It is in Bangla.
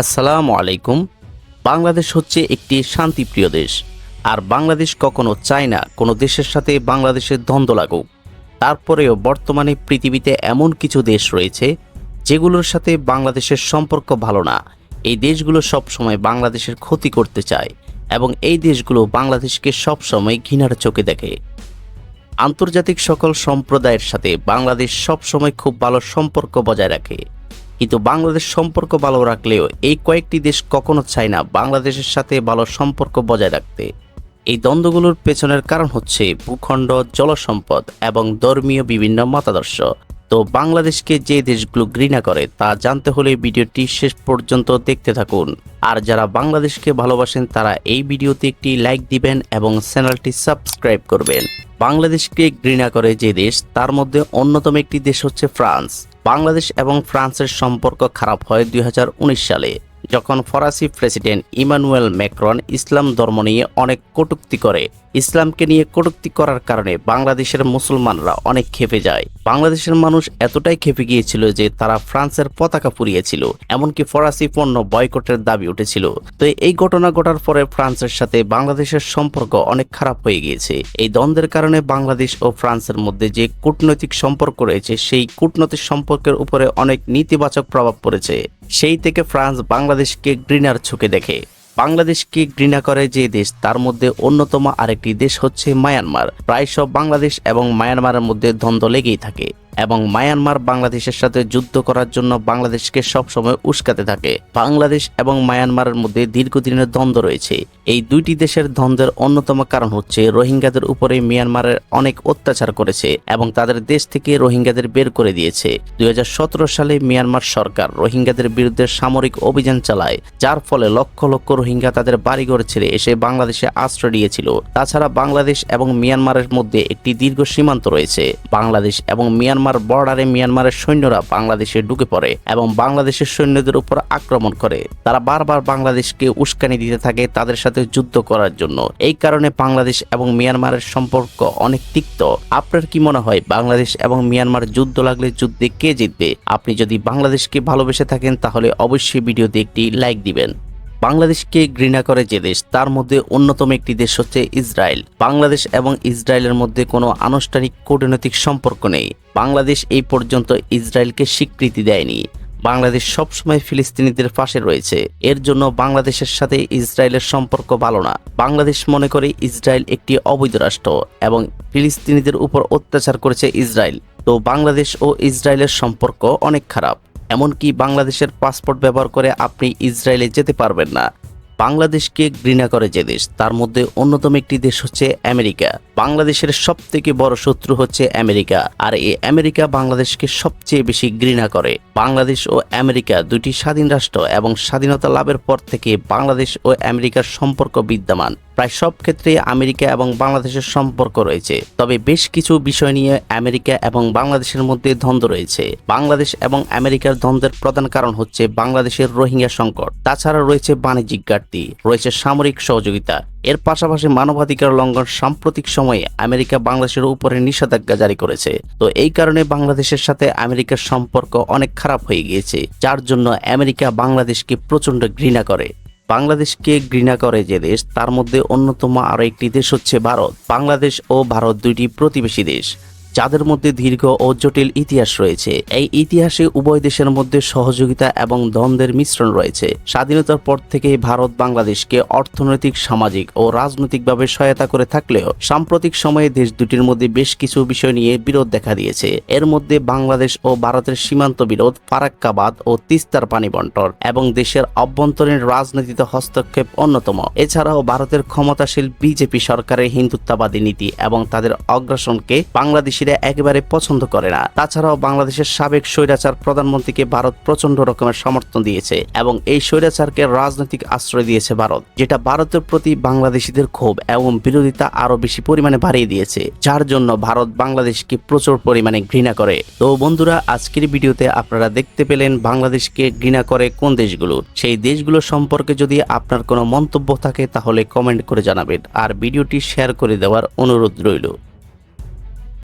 আসসালামু আলাইকুম। বাংলাদেশ হচ্ছে একটি শান্তিপ্রিয় দেশ। আর বাংলাদেশ কখনো চায় না কোনো দেশের সাথে বাংলাদেশের দ্বন্দ্ব লাগুক। তারপরেও বর্তমানে পৃথিবীতে এমন কিছু দেশ রয়েছে, যেগুলোর সাথে বাংলাদেশের সম্পর্ক ভালো না। এই দেশগুলো সবসময় বাংলাদেশের ক্ষতি করতে চায় এবং এই দেশগুলো বাংলাদেশকে সবসময় ঘৃণার চোখে দেখে। আন্তর্জাতিক সকল সম্প্রদায়ের সাথে বাংলাদেশ সবসময় খুব ভালো সম্পর্ক বজায় রাখে। কিন্তু বাংলাদেশ সম্পর্ক ভালো রাখলেও এই কয়েকটি দেশ কখনো চায় না বাংলাদেশের সাথে ভালো সম্পর্ক বজায় রাখতে। এই দ্বন্দ্বগুলোর পেছনের কারণ হচ্ছে ভূখণ্ড, জলসম্পদ এবং ধর্মীয় বিভিন্ন মতাদর্শ। তো বাংলাদেশকে যে দেশগুলো ঘৃণা করে তা জানতে হলে ভিডিওটি শেষ পর্যন্ত দেখতে থাকুন। আর যারা বাংলাদেশকে ভালোবাসেন, তারা এই ভিডিওতে একটি লাইক দিবেন এবং চ্যানেলটি সাবস্ক্রাইব করবেন। বাংলাদেশকে ঘৃণা করে যে দেশ, তার মধ্যে অন্যতম একটি দেশ হচ্ছে ফ্রান্স। বাংলাদেশ এবং ফ্রান্সের সম্পর্ক খারাপ হয় দুই হাজার উনিশ সালে। যখন ফরাসি প্রেসিডেন্ট ইমানুয়েল ম্যাক্রন ইসলাম ধর্ম নিয়ে অনেক কটুক্তি করে, ইসলামকে নিয়ে কটুক্তি করার কারণে বাংলাদেশের মুসলমানরা অনেক খেপে যায়। বাংলাদেশের মানুষ এতটাই খেপে গিয়েছিল যে তারা ফ্রান্সের পতাকা পুড়িয়েছিল, এমনকি ফরাসি পণ্য বয়কটের দাবি উঠেছিল। তো এই ঘটনা ঘটার পরে ফ্রান্সের সাথে বাংলাদেশের সম্পর্ক অনেক খারাপ হয়ে গিয়েছে। এই দ্বন্দ্বের কারণে বাংলাদেশ ও ফ্রান্সের মধ্যে যে কূটনৈতিক সম্পর্ক রয়েছে, সেই কূটনৈতিক সম্পর্কের উপরে অনেক নেতিবাচক প্রভাব পড়েছে। সেই থেকে ফ্রান্স বাংলাদেশকে ঘৃণার চোখে দেখে। বাংলাদেশকে ঘৃণা করে যে দেশ, তার মধ্যে অন্যতম আরেকটি দেশ হচ্ছে মায়ানমার। প্রায় সব বাংলাদেশ এবং মায়ানমারের মধ্যে দ্বন্দ্ব লেগেই থাকে। এবং মায়ানমার বাংলাদেশের সাথে যুদ্ধ করার জন্য বাংলাদেশকে সবসময় উস্কাতে থাকে। বাংলাদেশ এবং মায়ানমারের মধ্যে দীর্ঘদিনের দ্বন্দ্ব রয়েছে। এই দুইটি দেশের দ্বন্দ্বের অন্যতম কারণ হচ্ছে রোহিঙ্গাদের উপরে মিয়ানমারের অনেক অত্যাচার করেছে এবং তাদের দেশ থেকে রোহিঙ্গাদের বের করে দিয়েছে। দুই হাজার সতেরো সালে মিয়ানমার সরকার রোহিঙ্গাদের বিরুদ্ধে সামরিক অভিযান চালায়, যার ফলে লক্ষ লক্ষ রোহিঙ্গা তাদের বাড়িঘর ছেড়ে এসে বাংলাদেশে আশ্রয় নিয়েছিল তাছাড়া বাংলাদেশ এবং মিয়ানমারের মধ্যে একটি দীর্ঘ সীমান্ত রয়েছে। বাংলাদেশ এবং মিয়ানমার বর্ডারে মিয়ানমারের সৈন্যরা বাংলাদেশে ঢুকে পড়ে এবং বাংলাদেশের সৈন্যদের উপর আক্রমণ করে। তারা বারবার বাংলাদেশকে উস্কানি দিতে থাকে তাদের সাথে যুদ্ধ করার জন্য। এই কারণে বাংলাদেশ এবং মিয়ানমারের সম্পর্ক অনেক তিক্ত। আপনার কি মনে হয়, বাংলাদেশ এবং মিয়ানমার যুদ্ধ লাগলে যুদ্ধে কে জিতবে? আপনি যদি বাংলাদেশকে ভালোবেসে থাকেন তাহলে অবশ্যই ভিডিওতে একটি লাইক দিবেন। বাংলাদেশকে ঘৃণা করে যে দেশ, তার মধ্যে অন্যতম একটি দেশ হচ্ছে ইসরায়েল। বাংলাদেশ এবং ইসরায়েলের মধ্যে কোনো আনুষ্ঠানিক কূটনৈতিক সম্পর্ক নেই। বাংলাদেশ এই পর্যন্ত ইসরায়েলকে স্বীকৃতি দেয়নি। বাংলাদেশ সবসময় ফিলিস্তিনিদের পাশে রয়েছে। এর জন্য বাংলাদেশের সাথে ইসরায়েলের সম্পর্ক ভালো না। বাংলাদেশ মনে করে ইসরায়েল একটি অবৈধ রাষ্ট্র এবং ফিলিস্তিনিদের উপর অত্যাচার করেছে ইসরায়েল। তো বাংলাদেশ ও ইসরায়েলের সম্পর্ক অনেক খারাপ। এমনকি বাংলাদেশের পাসপোর্ট ব্যবহার করে আপনি ইসরায়েলে যেতে পারবেন না। বাংলাদেশকে ঘৃণা করে যে দেশ, তার মধ্যে অন্যতম একটি দেশ হচ্ছে আমেরিকা। বাংলাদেশের সব থেকে বড় শত্রু হচ্ছে আমেরিকা, আর এই আমেরিকা বাংলাদেশকে সবচেয়ে বেশি ঘৃণা করে। বাংলাদেশ ও আমেরিকা দুটি স্বাধীন রাষ্ট্র এবং স্বাধীনতা লাভের পর থেকে বাংলাদেশ ও আমেরিকার সম্পর্ক বিদ্যমান। প্রায় সব ক্ষেত্রে আমেরিকা এবং বাংলাদেশের সম্পর্ক রয়েছে। তবে বেশ কিছু বিষয় নিয়ে আমেরিকা এবং বাংলাদেশের মধ্যে দ্বন্দ্ব রয়েছে। বাংলাদেশ এবং আমেরিকার দ্বন্দ্বের প্রধান কারণ হচ্ছে বাংলাদেশের রোহিঙ্গা সংকট। তাছাড়া রয়েছে বাণিজ্যিক ঘাটতি, রয়েছে সামরিক সহযোগিতা। এর পাশাপাশি মানবাধিকার লঙ্ঘন সাম্প্রতিক সময়ে আমেরিকা বাংলাদেশের উপরে নিষেধাজ্ঞা জারি করেছে। তো এই কারণে বাংলাদেশের সাথে আমেরিকার সম্পর্ক অনেক খারাপ হয়ে গিয়েছে, যার জন্য আমেরিকা বাংলাদেশকে প্রচণ্ড ঘৃণা করে। বাংলাদেশকে ঘৃণা করে যে দেশ, তার মধ্যে অন্যতম আরও একটি দেশ হচ্ছে ভারত। বাংলাদেশ ও ভারত দুইটি প্রতিবেশী দেশ। যাদের মধ্যে দীর্ঘ ও জটিল ইতিহাস রয়েছে। এই ইতিহাসে উভয় দেশের মধ্যে সহযোগিতা এবং দ্বন্দ্বের মিশ্রণ রয়েছে। স্বাধীনতার পর থেকে ভারত বাংলাদেশকে অর্থনৈতিক, সামাজিক ও রাজনৈতিকভাবে সহায়তা করে থাকলেও সাম্প্রতিক সময়ে দেশ দুটির মধ্যে বেশ কিছু বিষয় নিয়ে বিরোধ দেখা দিয়েছে। এর মধ্যে বাংলাদেশ ও ভারতের সীমান্ত বিরোধ, ফারাক্কাবাদ ও তিস্তার পানি বন্টন এবং দেশের অভ্যন্তরীণ রাজনীতিতে হস্তক্ষেপ অন্যতম। এছাড়াও ভারতের ক্ষমতাশীল বিজেপি সরকারের হিন্দুত্ববাদী নীতি এবং তাদের অগ্রাসনকে বাংলাদেশ বাংলাদেশিরা একেবারে পছন্দ করে না। তাছাড়াও বাংলাদেশের সাবেক স্বৈরাচার প্রধানমন্ত্রীকে ভারত প্রচণ্ড রকমের সমর্থন দিয়েছে এবং এই স্বৈরাচারকে রাজনৈতিক আশ্রয় দিয়েছে ভারত, যেটা ভারতের প্রতি বাংলাদেশিদের ক্ষোভ এবং বিরোধিতা আরও বেশি পরিমাণে বাড়িয়ে দিয়েছে, যার জন্য ভারত বাংলাদেশকে প্রচুর পরিমাণে ঘৃণা করে। তো বন্ধুরা, আজকের ভিডিওতে আপনারা দেখতে পেলেন বাংলাদেশকে ঘৃণা করে কোন দেশগুলো। সেই দেশগুলো সম্পর্কে যদি আপনার কোনো মন্তব্য থাকে, তাহলে কমেন্ট করে জানাবেন। আর ভিডিওটি শেয়ার করে দেওয়ার অনুরোধ রইল।